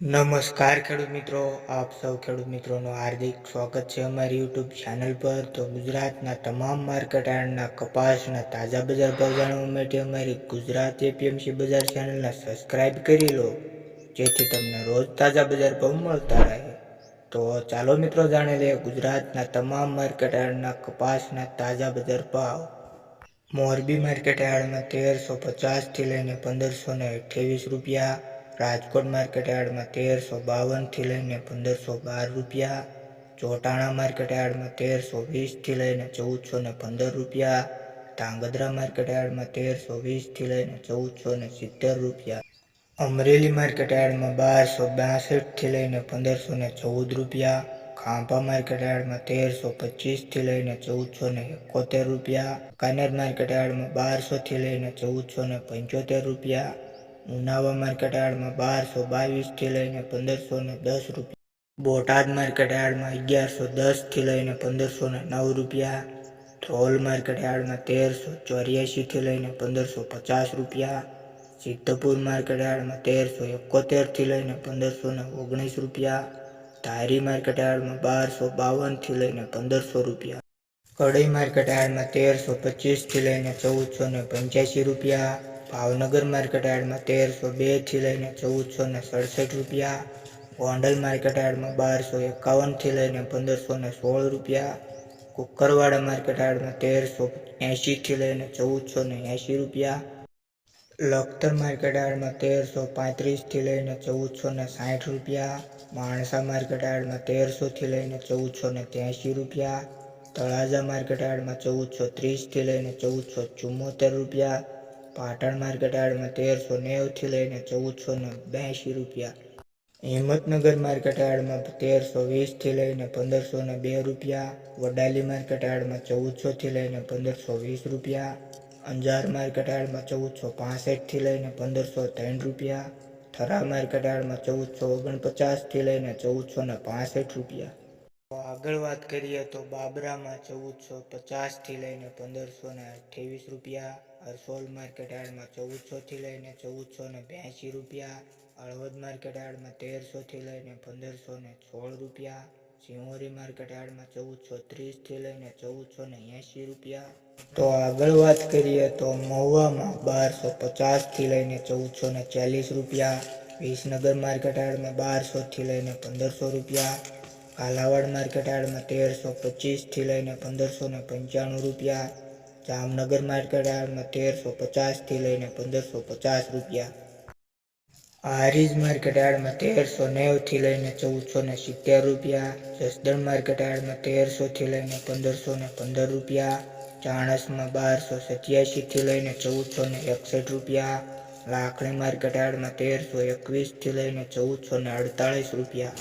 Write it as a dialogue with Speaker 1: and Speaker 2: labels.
Speaker 1: નમસ્કાર ખેડૂત મિત્રો, આપ સૌ ખેડૂત મિત્રોનું હાર્દિક સ્વાગત છે અમારી યુટ્યુબ ચેનલ પર. તો ગુજરાતના તમામ માર્કેટ યાર્ડના કપાસના તાજા બજાર ભાવ જાણવા માટે અમારી ગુજરાત એપીએમસી બજાર ચેનલને સબસ્ક્રાઇબ કરી લો, જેથી તમને રોજ તાજા બજાર ભાવ મળતા રહે. તો ચાલો મિત્રો જાણી લઈએ ગુજરાતના તમામ માર્કેટ યાર્ડના કપાસના તાજા બજાર ભાવ. મોરબી માર્કેટ યાર્ડમાં તેરસો પચાસથી લઈને પંદરસો ને અઠ્યાવીસ રૂપિયા રાજકોટ માર્કેટ યાર્ડમાં તેરસો બાવનથી લઈને પંદરસો બાર રૂપિયા, ચોટાણા માર્કેટ યાર્ડમાં તેરસો વીસથી લઈને ચૌદસો ને પંદર રૂપિયા, ધાંગધ્રા માર્કેટ યાર્ડમાં તેરસો વીસથી લઈને ચૌદસો ને સિત્તેર રૂપિયા, અમરેલી માર્કેટ યાર્ડમાં બારસો બાસઠથી લઈને પંદરસો ને ચૌદ રૂપિયા, ખાંભા માર્કેટ યાર્ડમાં તેરસો પચીસથી લઈને ચૌદસો ને એકોતેર રૂપિયા, કાનેર માર્કેટ યાર્ડમાં બારસોથી લઈને ચૌદસો ને પંચોતેર રૂપિયા ઉનાવા માર્કેટ યાર્ડમાં બારસો બાવીસથી લઈને પંદરસો ને દસ રૂપિયા. બોટાદ માર્કેટ યાર્ડમાં અગિયારસો દસથી લઈને પંદરસો ને નવ રૂપિયા. ધ્રોલ માર્કેટ યાર્ડમાં તેરસો ચોર્યાસીથી લઈને પંદરસો પચાસ રૂપિયા. સિદ્ધપુર માર્કેટ યાર્ડમાં તેરસો એકોતેરથી લઈને પંદરસો ને ઓગણીસ રૂપિયા. ધારી માર્કેટ યાર્ડમાં બારસો બાવનથી લઈને પંદરસો રૂપિયા. કડઈ માર્કેટ યાર્ડમાં તેરસો પચીસથી લઈને ચૌદસો ને પંચ્યાસી રૂપિયા. ભાવનગર માર્કેટ યાર્ડમાં તેરસો બેથી લઈને ચૌદસો ને સડસઠ રૂપિયા, ગોંડલ માર્કેટ યાર્ડમાં બારસો એકાવનથી લઈને પંદરસો ને સોળ રૂપિયા, કુકરવાડા માર્કેટ યાર્ડમાં તેરસો એંશીથી લઈને ચૌદસો ને એંશી રૂપિયા, લખતર માર્કેટ યાર્ડમાં તેરસો પાંત્રીસથી લઈને ચૌદસો ને સાઠ રૂપિયા, માણસા માર્કેટ યાર્ડમાં તેરસોથી લઈને ચૌદસો ને ત્યાંશી રૂપિયા, તળાજા માર્કેટ યાર્ડમાં ચૌદસો ત્રીસથી લઈને ચૌદસો ચુમ્મોતેર રૂપિયા પાટણ માર્કેટ યાર્ડમાં તેરસો નેવથી લઈને ચૌદસો ને બ્યાસી રૂપિયા. હિંમતનગર માર્કેટ યાર્ડમાં તેરસો વીસથી લઈને પંદરસો ને બે રૂપિયા. વડાલી માર્કેટ યાર્ડમાં ચૌદસોથી લઈને પંદરસો વીસ રૂપિયા. અંજાર માર્કેટ યાર્ડમાં ચૌદસો પાસઠથી લઈને પંદરસો ત્રણ રૂપિયા. થરા માર્કેટ યાર્ડમાં ચૌદસો ઓગણપચાસથી લઈને ચૌદસો ને પાસઠ રૂપિયા. આગળ વાત કરીએ તો બાબરામાં ચૌદસો પચાસથી લઈને પંદરસો ને અઠ્યાવીસ રૂપિયા હરસોલ માર્કેટ યાર્ડમાં ચૌદસોથી લઈને ચૌદસો ને બ્યાસી રૂપિયા, હળવદ માર્કેટ યાર્ડમાં તેરસોથી લઈને પંદરસો ને સોળ રૂપિયા, સિંહોરી માર્કેટ યાર્ડમાં ચૌદસો ત્રીસથી લઈને ચૌદસો ને એંશી રૂપિયા. તો આગળ વાત કરીએ તો મહુવામાં બારસો પચાસથી લઈને ચૌદસો ને ચાલીસ રૂપિયા, વિસનગર માર્કેટ યાર્ડમાં બારસોથી લઈને પંદરસો રૂપિયા કાલાવાડ માર્કેટ યાર્ડમાં તેરસો પચીસથી લઈને પંદરસો ને પંચાણું રૂપિયા. જામનગર માર્કેટ યાર્ડમાં તેરસો પચાસથી લઈને પંદરસો પચાસ રૂપિયા. હારીજ માર્કેટ યાર્ડમાં તેરસો નેવથી લઈને ચૌદસો ને સિત્તેર રૂપિયા. જસદણ માર્કેટ યાર્ડમાં તેરસોથી લઈને પંદરસો ને પંદર રૂપિયા. ચાણસમાં બારસો સત્યાસીથી લઈને ચૌદસો ને એકસઠ રૂપિયા. લાખણી માર્કેટ યાર્ડમાં તેરસો એકવીસથી લઈને ચૌદસો ને અડતાળીસ રૂપિયા.